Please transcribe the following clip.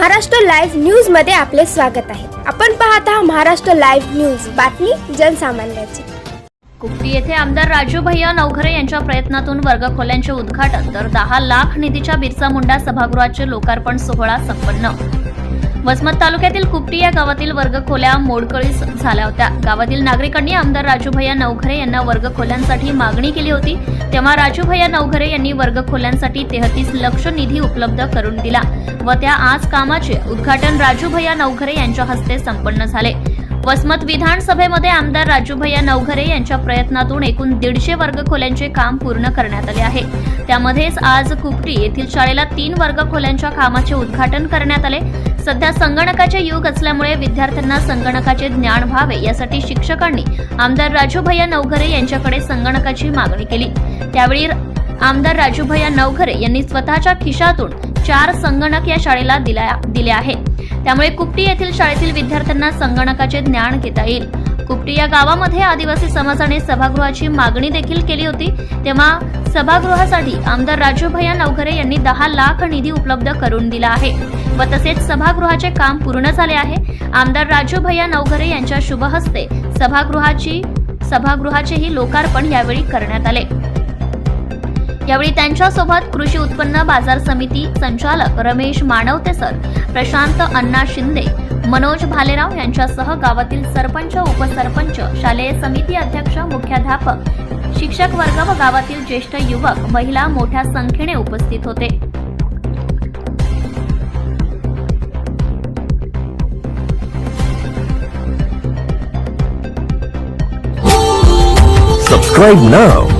Maharashtra live न्यूजमध्ये आपले स्वागत आहे. आपण पाहत आहात महाराष्ट्र लाईव्ह न्यूज. बातमी जनसामान्याची. कुपटी येथे आमदार राजू भैया नवघरे यांच्या प्रयत्नातून वर्गखोल्यांचे उद्घाटन तर दहा लाख निधीच्या बिरसा मुंडा सभागृहाचे लोकार्पण सोहळा संपन्न. वसमत तालुक्यातील कुपटी या गावातील वर्गखोल्या मोडकळीस झाल्या होत्या. गावातील नागरिकांनी आमदार राजूभैया नवघरे यांना वर्गखोल्यांसाठी मागणी केली होती. तेव्हा राजूभैया नवघरे यांनी वर्गखोल्यांसाठी तेहतीस लक्ष निधी उपलब्ध करून दिला व त्या आज कामाचे उद्घाटन राजूभैया नवघरे यांच्या हस्ते संपन्न झाले. वसमत विधानसभेमध्ये आमदार राजूभैया नवघरे यांच्या प्रयत्नातून एकूण दीडशे वर्गखोल्यांचे काम पूर्ण करण्यात आले आहे. त्यामध्येच आज कुपटी येथील शाळेला तीन वर्गखोल्यांच्या कामाचे उद्घाटन करण्यात आले. सध्या संगणकाचे युग असल्यामुळे विद्यार्थ्यांना संगणकाचे ज्ञान व्हावे यासाठी शिक्षकांनी आमदार राजूभैया नवघरे यांच्याकडे संगणकाची मागणी केली. त्यावेळी आमदार राजूभैया नवघरे यांनी स्वतःच्या खिशातून चार संगणक या शाळेला दिले आहे त्यामुळे कुपटी येथील शाळेतील विद्यार्थ्यांना संगणकाचे ज्ञान घेता येईल. उपटी या गावामध्ये आदिवासी समाजाने सभागृहाची मागणी देखील केली होती. तेव्हा सभागृहासाठी आमदार राजूभैया नवघरे यांनी दहा लाख निधी उपलब्ध करून दिला आहे. व तसेच सभागृहाचे काम पूर्ण झाले आहे. आमदार राजूभैया नवघरे यांच्या शुभहस्ते सभागृहाची सभागृहाचेही लोकार्पण यावेळी करण्यात आले. यावेळी त्यांच्यासोबत कृषी उत्पन्न बाजार समिती संचालक रमेश मानवते सर प्रशांत अण्णा शिंदे मनोज भालेराव यांच्यासह गावातील सरपंच उपसरपंच शालेय समिती अध्यक्ष मुख्याध्यापक शिक्षक वर्ग व गावातील ज्येष्ठ युवक महिला मोठ्या संख्येने उपस्थित होते. Subscribe now.